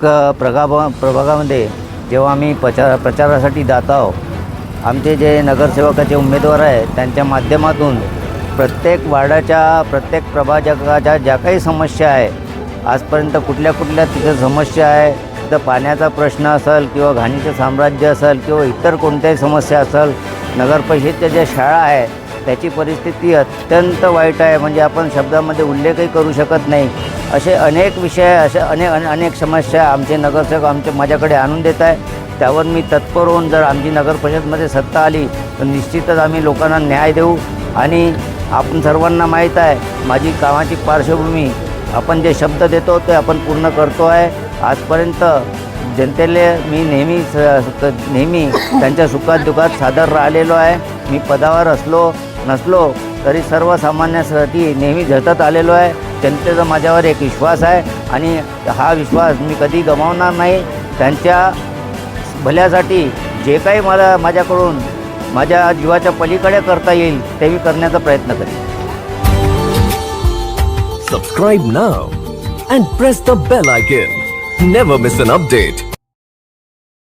प्रत्येक अ, प्रभागामध्ये जेव्हा आम्ही प्रचार प्रचारासाठी जात आहोत आमचे जे नगरसेवकाचे उमेदवार आहेत त्यांच्या माध्यमातून प्रत्येक वार्डाच्या प्रत्येक प्रभाजकाच्या ज्या काही समस्या आहे आजपर्यंत कुठल्या कुठल्या तिथं समस्या आहे तर पाण्याचा प्रश्न असेल किंवा घाणीचं साम्राज्य असेल किंवा इतर कोणत्याही समस्या असेल नगरपरिषदेच्या ज्या शाळा आहे त्याची परिस्थिती अत्यंत वाईट आहे. म्हणजे आपण शब्दामध्ये उल्लेखही करू शकत नाही. असे अनेक विषय असे अनेक अने- अनेक समस्या आमचे नगरसेवक आमचे माझ्याकडे आणून देत आहे त्यावर मी तत्पर होऊन जर आमची नगर परिषदमध्ये सत्ता आली तर निश्चितच आम्ही लोकांना न्याय देऊ. आणि आपण सर्वांना माहीत आहे माझी कामाची पार्श्वभूमी आपण जे शब्द देतो ते आपण पूर्ण करतो आहे. आजपर्यंत जनतेले मी नेहमी स- नेहमी त्यांच्या सुखात दुखात सादर राहिलेलो आहे. मी पदावर असलो नसलो तरी सर्वसामान्यासाठी नेहमी झटत आलेलो आहे. जनतेचा माझ्यावर एक विश्वास आहे आणि हा विश्वास मी कधी गमावणार नाही. त्यांच्या भल्यासाठी जे काही मला माझ्याकडून माझ्या जीवाच्या पलीकडे करता येईल ते मी करण्याचा प्रयत्न करेन. Subscribe now and press the bell icon never miss an update